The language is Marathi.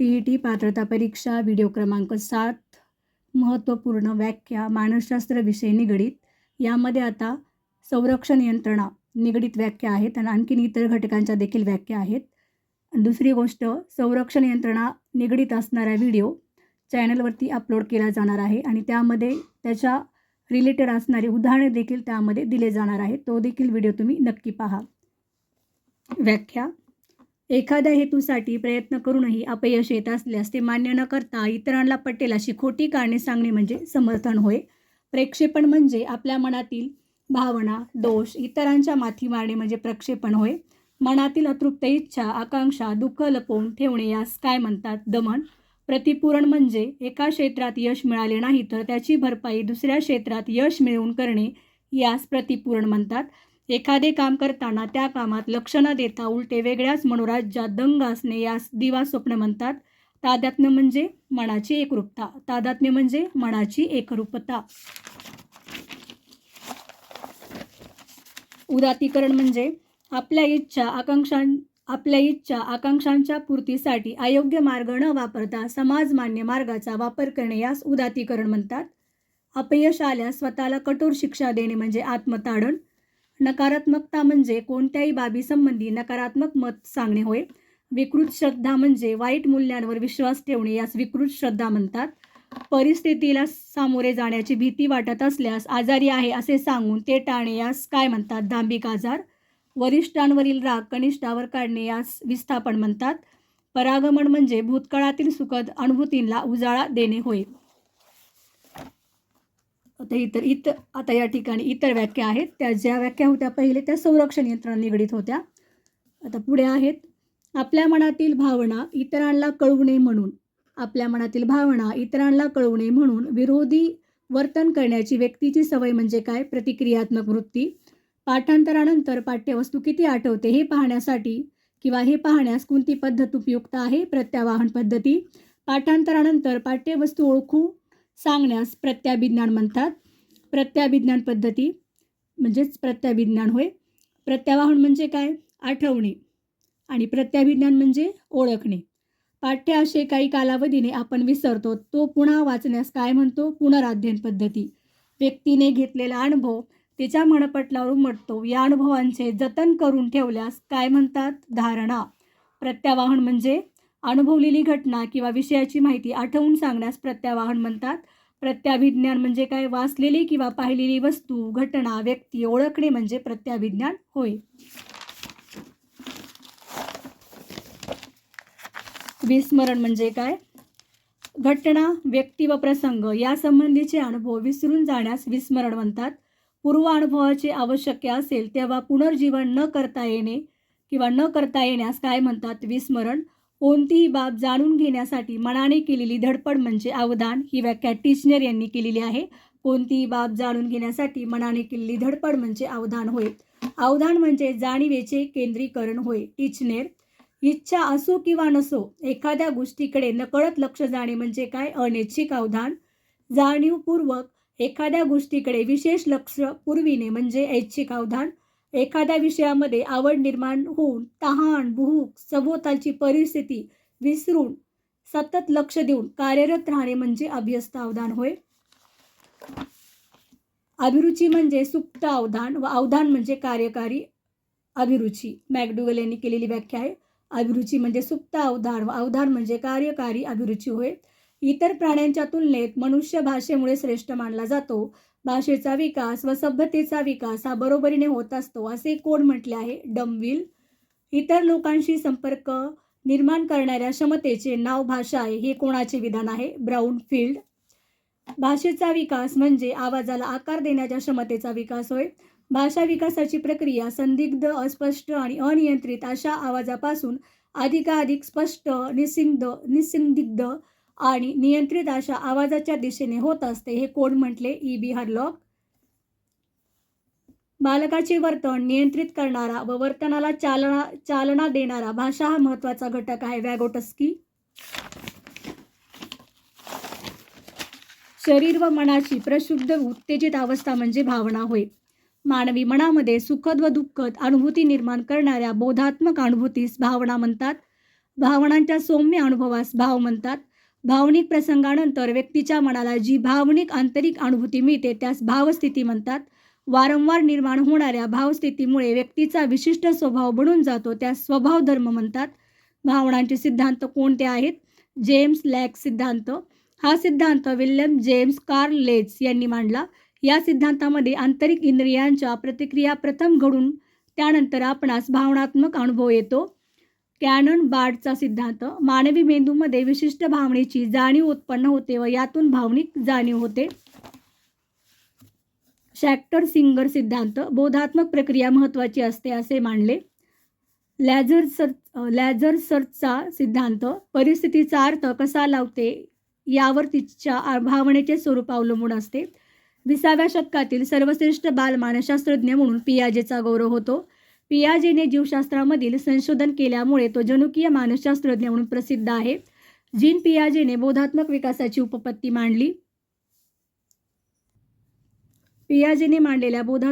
टी ई टी पात्रता परीक्षा व्हिडिओ क्रमांक सात महत्त्वपूर्ण व्याख्या मानसशास्त्र विषय निगडीत. यामध्ये आता संरक्षण यंत्रणा निगडीत व्याख्या आहेत आणि आणखीन इतर घटकांच्या देखील व्याख्या आहेत. दुसरी गोष्ट संरक्षण यंत्रणा निगडीत असणारा व्हिडिओ चॅनलवरती अपलोड केला जाणार आहे आणि त्यामध्ये त्याच्या रिलेटेड असणारे उदाहरणे देखील त्यामध्ये दिले जाणार आहे तो देखील व्हिडिओ तुम्ही नक्की पहा. व्याख्या एखाद्या हेतूसाठी प्रयत्न करूनही अपयश येत असल्यास ते मान्य न करता इतरांना पटेल अशी खोटी कारणे सांगणे म्हणजे समर्थन होय. प्रेक्षेपण म्हणजे आपल्या मनातील भावना दोष इतरांच्या माथी मारणे म्हणजे प्रक्षेपण होय. मनातील अतृप्त इच्छा आकांक्षा दुःख लपवून ठेवणे यास काय म्हणतात? दमन. प्रतिपूरण म्हणजे एका क्षेत्रात यश मिळाले नाही तर त्याची भरपाई दुसऱ्या क्षेत्रात यश मिळवून करणे यास प्रतिपूरण म्हणतात. एखादे काम करताना त्या कामात लक्ष न देता उलटे वेगळ्याच मनोराज्यात दंग असणे यास दिवा स्वप्न म्हणतात. तादात्म्य म्हणजे मनाची एकरूपता. तादात्म्य म्हणजे मनाची एकरूपता. उदातीकरण म्हणजे आपल्या इच्छा आकांक्षां आपल्या इच्छा आकांक्षांच्या पूर्तीसाठी अयोग्य मार्ग न वापरता समाजमान्य मार्गाचा वापर करणे यास उदातीकरण म्हणतात. अपयश आल्यास स्वतःला कठोर शिक्षा देणे म्हणजे आत्मताडण. नकारात्मकता म्हणजे कोणत्याही बाबीसंबंधी नकारात्मक मत सांगणे होय. विकृत श्रद्धा म्हणजे वाईट मूल्यांवर विश्वास ठेवणे यास विकृत श्रद्धा म्हणतात. परिस्थितीला सामोरे जाण्याची भीती वाटत असल्यास आजारी आहे असे सांगून ते टाळणे यास काय म्हणतात? दांभिक आजार. वरिष्ठांवरील राग कनिष्ठावर काढणे यास विस्थापन म्हणतात. परागमन म्हणजे भूतकाळातील सुखद अनुभूतींना उजाळा देणे होय. आता इतर इतर आता या ठिकाणी इतर व्याख्या आहेत. त्या ज्या व्याख्या होत्या पहिले त्या संरक्षण यंत्रणा निगडीत होत्या. आता पुढे आहेत. आपल्या मनातील भावना इतरांना कळू नये म्हणून. आपल्या मनातील भावना इतरांना कळवू नये म्हणून विरोधी वर्तन करण्याची व्यक्तीची सवय म्हणजे काय? प्रतिक्रियात्मक वृत्ती. पाठांतरानंतर पाठ्यवस्तू किती आठवते हे पाहण्यासाठी किंवा हे पाहण्यास कोणती पद्धत उपयुक्त आहे? प्रत्यावाहन पद्धती. पाठांतरानंतर पाठ्यवस्तू ओळखू सांगण्यास प्रत्याभिज्ञान म्हणतात. प्रत्याभिज्ञान पद्धती म्हणजेच प्रत्याभिज्ञान होय. प्रत्यावाहन म्हणजे काय? आठवणे. आणि प्रत्याभिज्ञान म्हणजे ओळखणे. पाठ्य असे काही कालावधीने आपण विसरतो तो पुन्हा वाचण्यास काय म्हणतो? पुनराध्ययन पद्धती. व्यक्तीने घेतलेला अनुभव तिच्या मनपटलावर उमटतो या अनुभवांचे जतन करून ठेवल्यास काय म्हणतात? धारणा. प्रत्यावाहन म्हणजे अनुभवलेली घटना किंवा विषयाची माहिती आठवून सांगण्यास प्रत्यावाहन म्हणतात. प्रत्याभिज्ञान म्हणजे काय? वाचलेली किंवा पाहिलेली वस्तू घटना व्यक्ती ओळखणे म्हणजे प्रत्याभिज्ञान होय. विस्मरण म्हणजे काय? घटना व्यक्ती व प्रसंग यासंबंधीचे अनुभव विसरून जाण्यास विस्मरण म्हणतात. पूर्व अनुभवाचे आवश्यक असेल तेव्हा पुनर्जीवन न करता येणे किंवा न करता येण्यास काय म्हणतात? विस्मरण. कोणतीही बाब जाणून घेण्यासाठी मनाने केलेली धडपड म्हणजे अवधान ही व्याख्या टिचनर यांनी केलेली आहे. कोणतीही बाब जाणून घेण्यासाठी मनाने केलेली धडपड म्हणजे अवधान होय. अवधान म्हणजे जाणीवेचे केंद्रीकरण होय. टिचनेर इच्छा असो किंवा नसो एखाद्या गोष्टीकडे नकळत लक्ष जाणे म्हणजे काय? अनैच्छिक अवधान जाणीवपूर्वक एखाद्या गोष्टीकडे विशेष लक्ष पुरविणे म्हणजे ऐच्छिक अवधान एखाद्या विषयामध्ये आवड निर्माण होऊन तहान भूक सभोवतालची परिस्थिती विसरून सतत लक्ष देऊन कार्यरत राहणे म्हणजे अभ्यस्त अवधान होय. अभिरुची म्हणजे सुप्त अवधान व अवधान म्हणजे कार्यकारी अभिरुची. मॅकडुगल यांनी केलेली व्याख्या आहे. अभिरुची म्हणजे सुप्त अवधान व अवधान म्हणजे कार्यकारी अभिरुची होय. इतर प्राण्यांच्या तुलनेत मनुष्य भाषेमुळे श्रेष्ठ मानला जातो. भाषेचा विकास व सभ्यतेचा विकास हा बरोबरीने होत असतो असे कोण म्हटले आहे? डमविल. इतर लोकांशी संपर्क निर्माण करणाऱ्या क्षमतेचे नाव भाषा आहे हे कोणाचे विधान आहे? ब्राऊन फील्ड भाषेचा विकास म्हणजे आवाजाला आकार देण्याच्या क्षमतेचा विकास होय. भाषा विकासाची प्रक्रिया संदिग्ध अस्पष्ट आणि अनियंत्रित अशा आवाजापासून अधिकाधिक स्पष्ट निसिंद निसंदिग्ध आणि नियंत्रित अशा आवाजाच्या दिशेने होत असते हे कोण म्हटले ई बी हरलॉक बालकाचे वर्तन नियंत्रित करणारा व वर्तनाला चालना चालना देणारा भाषा हा महत्त्वाचा घटक आहे. वॅगोटस्की. शरीर व मनाची प्रशुद्ध उत्तेजित अवस्था म्हणजे भावना होय. मानवी मनामध्ये सुखद व दुःखद अनुभूती निर्माण करणाऱ्या बोधात्मक अनुभूतीस भावना म्हणतात. भावनांच्या सौम्य अनुभवास भाव म्हणतात. भावनिक प्रसंगानंतर व्यक्तीच्या मनाला जी भावनिक आंतरिक अनुभूती मिळते त्यास भावस्थिती म्हणतात. वारंवार निर्माण होणाऱ्या भावस्थितीमुळे व्यक्तीचा विशिष्ट स्वभाव बनून जातो त्यास स्वभाव धर्म म्हणतात. भावनांचे सिद्धांत कोणते आहेत? जेम्स लॅक सिद्धांत. हा सिद्धांत विल्यम जेम्स कार्ल लेज यांनी मांडला. या सिद्धांतामध्ये आंतरिक इंद्रियांच्या प्रतिक्रिया प्रथम घडून त्यानंतर आपणास भावनात्मक अनुभव येतो. कॅनन बार्डचा सिद्धांत मानवी मेंदूमध्ये विशिष्ट भावनेची जाणीव उत्पन्न होते व यातून भावनिक जाणीव होते. शॅक्टर सिंगर सिद्धांत बोधात्मक प्रक्रिया महत्त्वाची असते असे मानले. लॅझर सर्च लॅझर सर्चचा सिद्धांत परिस्थितीचा अर्थ कसा लावते यावर तिच्या भावनेचे स्वरूप अवलंबून असते. विसाव्या शतकातील सर्वश्रेष्ठ बालमानसशास्त्रज्ञ म्हणून पियाजेचा गौरव होतो. पियाजेने जीवशास्त्रामधील संशोधन केल्यामुळे तो जनुकीय मानसशास्त्रज्ञ म्हणून प्रसिद्ध आहे. जीन पियाजेने बोधात्मक विकासाची उपपत्ती मांडली. पियाजेने मांडलेल्या बोधात